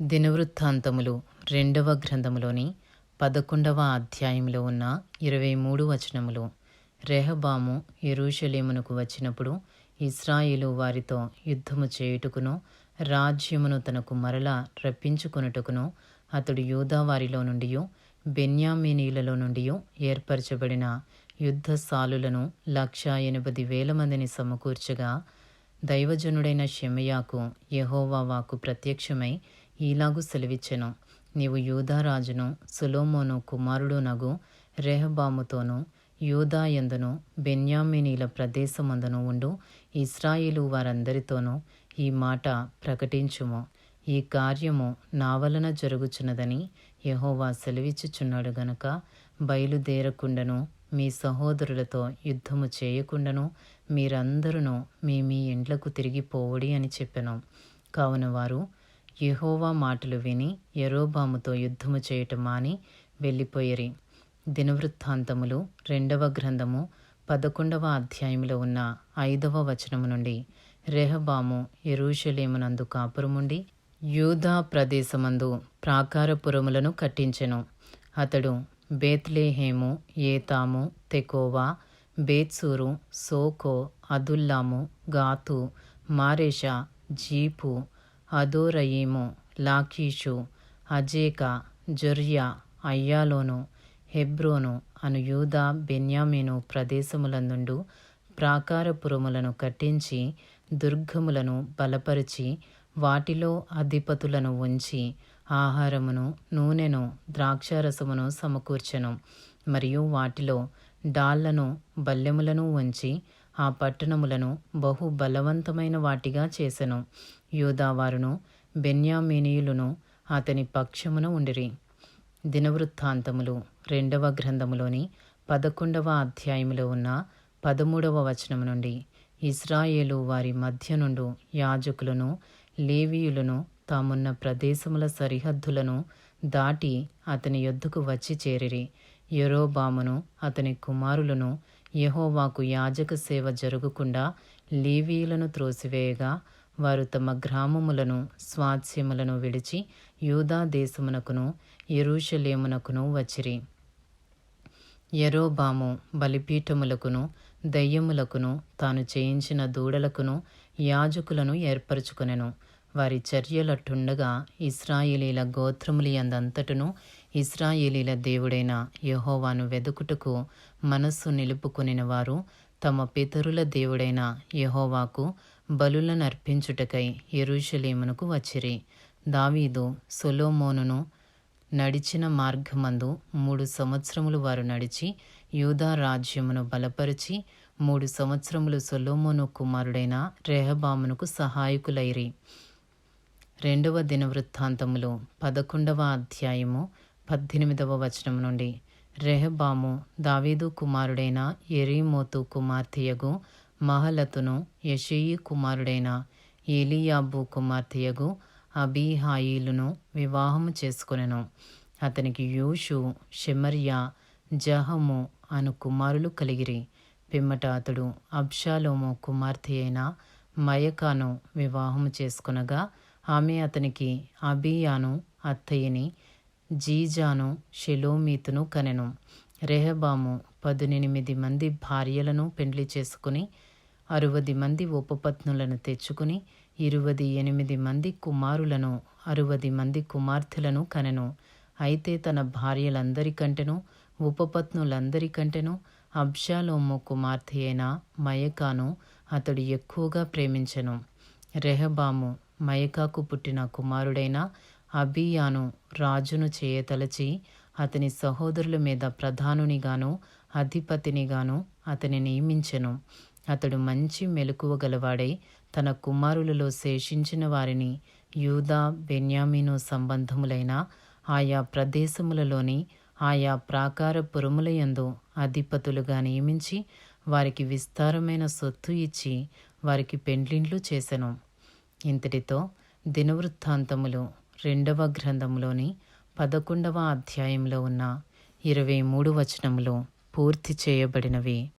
దినవృత్తాంతములు రెండవ గ్రంథములోని పదకొండవ అధ్యాయంలో ఉన్న ఇరవై మూడు వచనములు. రెహబాము ఎరూషలేమునకు వచ్చినప్పుడు ఇస్రాయేలు వారితో యుద్ధము చేయుటకును రాజ్యమును తనకు మరలా రప్పించుకొనుటకును అతడు యూదా వారిలో నుండి బెన్యామీనీలలో నుండి ఏర్పరచబడిన యుద్ధ సాలులను లక్ష ఎనిమిది వేల మందిని సమకూర్చగా దైవజనుడైన షెమయాకు యహోవా వాకు ప్రత్యక్షమై ఈలాగు సెలవిచ్చెను. నీవు యూదారాజును సులోమోను కుమారుడు నగు రెహబాముతోనూ యూదాయందును బెన్యామినీల ప్రదేశమందును ఉండు. ఇస్రాయిలు వారందరితోనూ ఈ మాట ప్రకటించుము. ఈ కార్యము నా వలన జరుగుచున్నదని యహోవా సెలవిచ్చుచున్నాడు గనక బయలుదేరకుండను మీ సహోదరులతో యుద్ధము చేయకుండాను మీరందరూ మీ మీ ఇండ్లకు తిరిగిపోవడి అని చెప్పెను. కావున వారు యెహోవా మాటలు విని యరోబాముతో యుద్ధము చేయటం మాని వెళ్ళిపోయిరి. దినవృత్తాంతములు రెండవ గ్రంథము పదకొండవ అధ్యాయంలో ఉన్న ఐదవ వచనము నుండి రెహబాము ఎరూషలేమునందు కాపురముండి యూదా ప్రదేశమందు ప్రాకారపురములను కట్టించెను. అతడు బేత్లేహేము ఏతాము తెకోవా బేత్సూరు సోకో అదుల్లాము గాతు మారేషా జీపు అదోరయీము లాకీషు అజేక జొర్యా అయ్యాలోను హెబ్రోను అను యూదా బెన్యామీను ప్రదేశములందుండు ప్రాకారపురములను కట్టించి దుర్గములను బలపరిచి వాటిలో అధిపతులను ఉంచి ఆహారమును నూనెను ద్రాక్షారసమును సమకూర్చెను. మరియు వాటిలో డాళ్ళను బల్లెములను ఉంచి ఆ పట్టణములను బహు బలవంతమైన వాటిగా చేసెను. యూదావారును బెన్యామినీయులను అతని పక్షమున ఉండిరి. దినవృత్తాంతములు రెండవ గ్రంథములోని పదకొండవ అధ్యాయములో ఉన్న పదమూడవ వచనం నుండి ఇస్రాయేలు వారి మధ్య నుండు యాజకులను లేవీయులను తామున్న ప్రదేశముల సరిహద్దులను దాటి అతని యొద్దకు వచ్చి చేరిరి. యరోబామును అతని కుమారులను యహోవాకు యాజక సేవ జరగకుండా లీవీలను త్రోసివేయగా వారు తమ గ్రామములను స్వాస్యములను విడిచి యూదా దేశమునకును ఎరూషలేమునకును వచ్చిరి. ఎరోబాము బలిపీఠములకును దయ్యములకును తాను చేయించిన దూడలకును యాజకులను ఏర్పరచుకొనెను. వారి చర్యలట్టుండగా ఇస్రాయేలీల గోత్రములియందంతటను ఇస్రాయేలీల దేవుడైన యహోవాను వెదుకుటకు మనస్సు నిలుపుకొనిన వారు తమ పితరుల దేవుడైన యహోవాకు బలులనర్పించుటకై ఎరుషలేమునకు వచ్చిరి. దావీదు సొలోమోనును నడిచిన మార్గమందు మూడు సంవత్సరములు వారు నడిచి యూదా రాజ్యమును బలపరిచి మూడు సంవత్సరములు సొలోమోను కుమారుడైన రెహబామునకు సహాయకులైరి. రెండవ దినవృత్తాంతములు పదకొండవ అధ్యాయము పద్దెనిమిదవ వచనం నుండి. రెహబాము దావీదు కుమారుడైన ఎరీమోతు కుమార్తెయగు మహలతును యషయి కుమారుడైన ఏలియాబు కుమార్తెయగు అబీహాయిలును వివాహము చేసుకొనెను. అతనికి యూషు షెమర్యా జహము అను కుమారులు కలిగిరి. పిమ్మట అతడు అబ్షాలోము కుమార్తె అయిన మయకాను వివాహము చేసుకునగా ఆమె అతనికి అబియాను అత్తయ్యని జీజాను షెలోమీతును కనెను. రెహబాము పదునెనిమిది మంది భార్యలను పెండ్లి చేసుకుని అరవది మంది ఉపపత్నులను తెచ్చుకుని ఇరువది ఎనిమిది మంది కుమారులను అరవది మంది కుమార్తెలను కనెను. అయితే తన భార్యలందరికంటెను ఉపపత్నులందరికంటెను అబ్షాలోము కుమార్తె అయిన మయకాను అతడు ఎక్కువగా ప్రేమించెను. రెహబాము మయకాకు పుట్టిన కుమారుడైన అబియాను రాజును చేయతలచి అతని సహోదరుల మీద ప్రధానునిగాను అధిపతినిగాను అతని నియమించెను. అతడు మంచి మెలకువ గలవాడై తన కుమారులలో శేషించిన వారిని యూదా బెన్యామీను సంబంధములైన ఆయా ప్రదేశములలోని ఆయా ప్రాకార పురములయందు అధిపతులుగా నియమించి వారికి విస్తారమైన సొత్తు ఇచ్చి వారికి పెండ్లిండ్లు చేసెను. ఇంతటితో దినవృత్తాంతములు రెండవ గ్రంథంలోని పదకొండవ అధ్యాయంలో ఉన్న ఇరవై మూడు వచనములు పూర్తి చేయబడినవి.